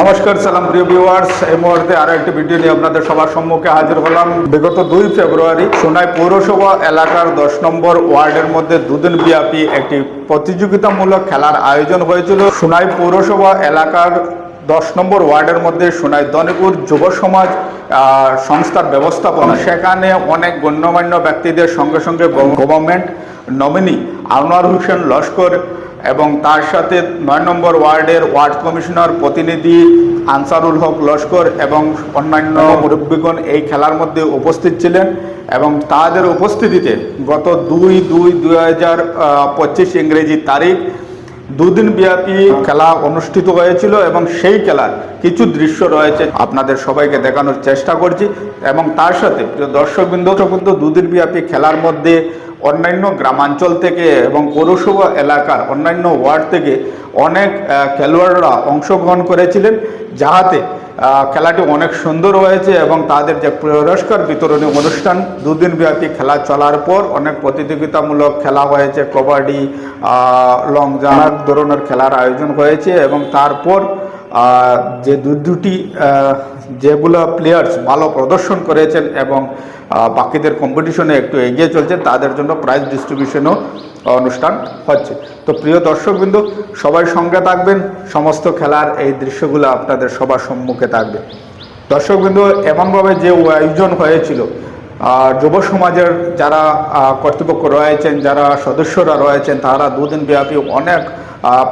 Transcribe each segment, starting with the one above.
নমস্কার, সালাম প্রিয় ভিউয়ার্স এই মুহূর্তে আরও একটি ভিডিও নিয়ে আপনাদের সবার সম্মুখে হাজির হলাম। বিগত দুই ফেব্রুয়ারি সোনাই পৌরসভা এলাকার দশ নম্বর ওয়ার্ডের মধ্যে দুদিন ব্যাপী একটি প্রতিযোগিতামূলক খেলার আয়োজন হয়েছিল। সোনাই পৌরসভা এলাকার দশ নম্বর ওয়ার্ডের মধ্যে সোনাই দনিপুর যুব সমাজ সংস্থার ব্যবস্থাপনা। সেখানে অনেক গণ্যমান্য ব্যক্তিদের সঙ্গে সঙ্গে গভর্নমেন্ট নমিনি আনোয়ার হোসেন লস্কর এবং তার সাথে নয় নম্বর ওয়ার্ডের ওয়ার্ড কমিশনার প্রতিনিধি আনসারুল হক লস্কর এবং অন্যান্য মুরব্বীগণ এই খেলার মধ্যে উপস্থিত ছিলেন এবং তাদের উপস্থিতিতে গত দুই দুই দুই হাজার পঁচিশ ইংরেজি তারিখ দুদিন ব্যাপী খেলা অনুষ্ঠিত হয়েছিল এবং সেই খেলার কিছু দৃশ্য রয়েছে। আপনাদের সবাইকে দেখানোর চেষ্টা করছি এবং তার সাথে দর্শকবৃন্দ কিন্তু দুদিন ব্যাপী খেলার মধ্যে অন্যান্য গ্রামাঞ্চল থেকে এবং পৌরসভা এলাকার অন্যান্য ওয়ার্ড থেকে অনেক খেলোয়াড়রা অংশগ্রহণ করেছিলেন যাহাতে খেলাটি অনেক সুন্দর হয়েছে এবং তাদের যে পুরস্কার বিতরণী অনুষ্ঠান দুদিন ব্যাপী খেলা চলার পর অনেক প্রতিযোগিতামূলক খেলা হয়েছে কবাডি লং জাম্প ধরনের খেলার আয়োজন হয়েছে এবং তারপর যে দু দুটি যেগুলো প্লেয়ার্স ভালো প্রদর্শন করেছেন এবং বাকিদের কম্পিটিশনে একটু এগিয়ে চলছেন তাদের জন্য প্রাইজ ডিস্ট্রিবিউশনও অনুষ্ঠান হচ্ছে। তো প্রিয় দর্শকবৃন্দ, সবাই সঙ্গে থাকবেন, সমস্ত খেলার এই দৃশ্যগুলো আপনাদের সবার সম্মুখে থাকবে। দর্শকবৃন্দ, এমনভাবে যে আয়োজন হয়েছিল যুব সমাজের যারা কর্তৃপক্ষ রয়েছেন, যারা সদস্যরা রয়েছেন, তারা দুদিন ব্যাপী অনেক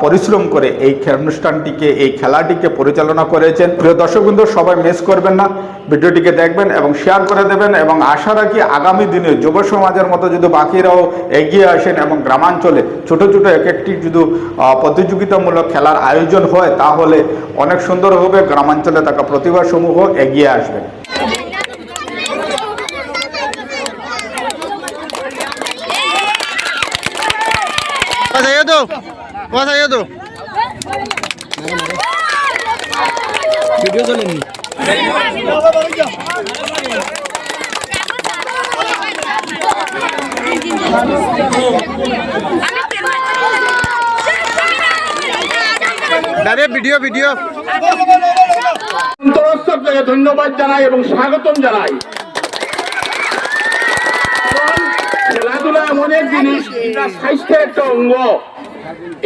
পরিশ্রম করে এই অনুষ্ঠানটিকে এই খেলাটিকে পরিচালনা করেছেন। প্রিয় দর্শকবৃন্দ সবাই মিস করবেন না। ভিডিওটিকে দেখবেন এবং শেয়ার করে দেবেন এবং আশা রাখি আগামী দিনে যুব সমাজের মতো যদি বাকিরাও এগিয়ে আসেন এবং গ্রামাঞ্চলে ছোট ছোট এক একটি যদি আহ, প্রতিযোগিতামূলক খেলার আয়োজন হয় তাহলে অনেক সুন্দর হবে গ্রামাঞ্চলে থাকা প্রতিভাসমূহ এগিয়ে আসবে। Pasa tú. Pasa ভিডিও চলেনি। দাদা ভিডিও ভিডিও। অন্তরস্থল থেকে ধন্যবাদ জানাই এবং স্বাগতম জানাই। খেলাধুলা এমন এক জিনিস স্বাস্থ্যের একটা অঙ্গ।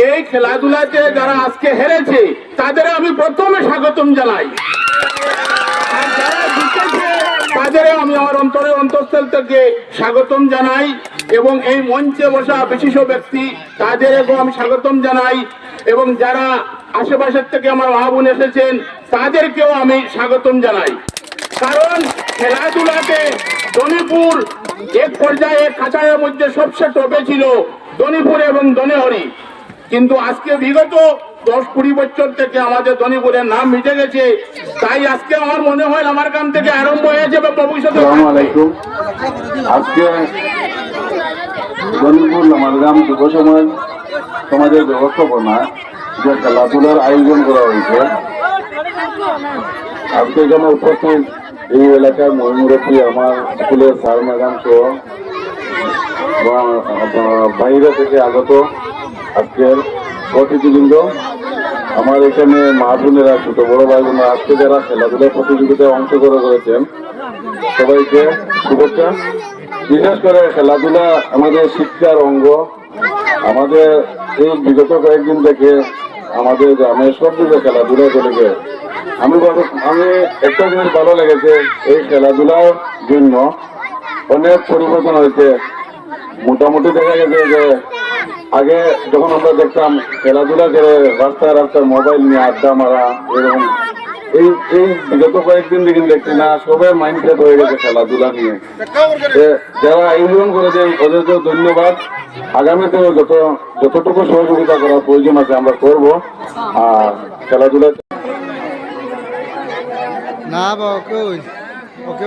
এই খেলাধুলাতে যারা আজকে হেরেছে তাদের আমি প্রথমে স্বাগতম জানাই। তাদের আমি আমার অন্তরে অন্তঃস্থল থেকে স্বাগতম জানাই এবং এই মঞ্চে বসা বিশিষ্ট ব্যক্তি, তাদেরকেও আমি স্বাগতম জানাই এবং যারা আশেপাশের থেকে আমার মা বোন এসেছেন, তাদেরকেও আমি স্বাগতম জানাই। কারণ খেলাধুলাতে দনিপুর এক পর্যায়ে কাছাড়ের মধ্যে সবচেয়ে টপে ছিল দনিপুর এবং দনেহরি। কিন্তু আজকে বিগত দশ কুড়ি বছর থেকে আমাদের দনিপুরের নাম মিটে গেছে। তাই আজকে আমার মনে হয় আমার গ্রাম থেকে আরম্ভ হয়েছে বা ভবিষ্যতে। আজকে গণিপুর লামারগ্রাম যুব সমাজ সমাজের ব্যবস্থাপনা যে খেলাধুলার আয়োজন করা হয়েছে, আজকে এখানে উপস্থিত এই এলাকার মহিমুরব্বী আমার স্কুলের স্যার ম্যাডাম সহ বাইরে থেকে আগত আজকের অতিথিবৃন্দ আমার এখানে মা বোনেরা ছোট, বড় ভাই বোনেরা, আজকে যারা খেলাধুলার প্রতিযোগিতায় অংশগ্রহণ করেছেন, সবাইকে শুভেচ্ছা। বিশেষ করে খেলাধুলা আমাদের শিক্ষার অঙ্গ। আমাদের এই বিগত কয়েকদিন থেকে আমাদের গ্রামে সব দিকে খেলাধুলা চলেছে আমি আমি একটা জিনিস ভালো লেগেছে, এই খেলাধুলার জন্য অনেক পরিবর্তন হয়েছে। মোটামুটি দেখা গেছে যে আগে যখন আমরা দেখতাম খেলাধুলা করে রাস্তায় রাস্তায় মোবাইল নিয়ে আড্ডা মারা, এরকম। এই এই বিগত কয়েকদিন দেখি দেখছি না, সবাই মাইন্ডসেট হয়ে গেছে খেলাধুলা নিয়ে। যারা আয়োজন করেছেন ওদেরকে ধন্যবাদ। আগামীতেও যত, যতটুকু সহযোগিতা করার প্রয়োজন আছে আমরা করব। আর খেলাধুলা না বা ওকে ওকে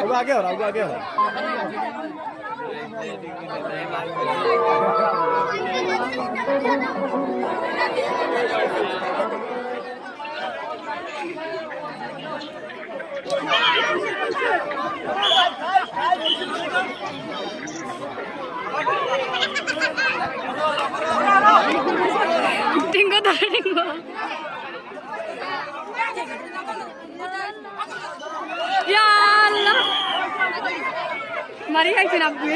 अब आगे हो रहा अब आगे हो टिंगो। মারি খাইছেন আপনি?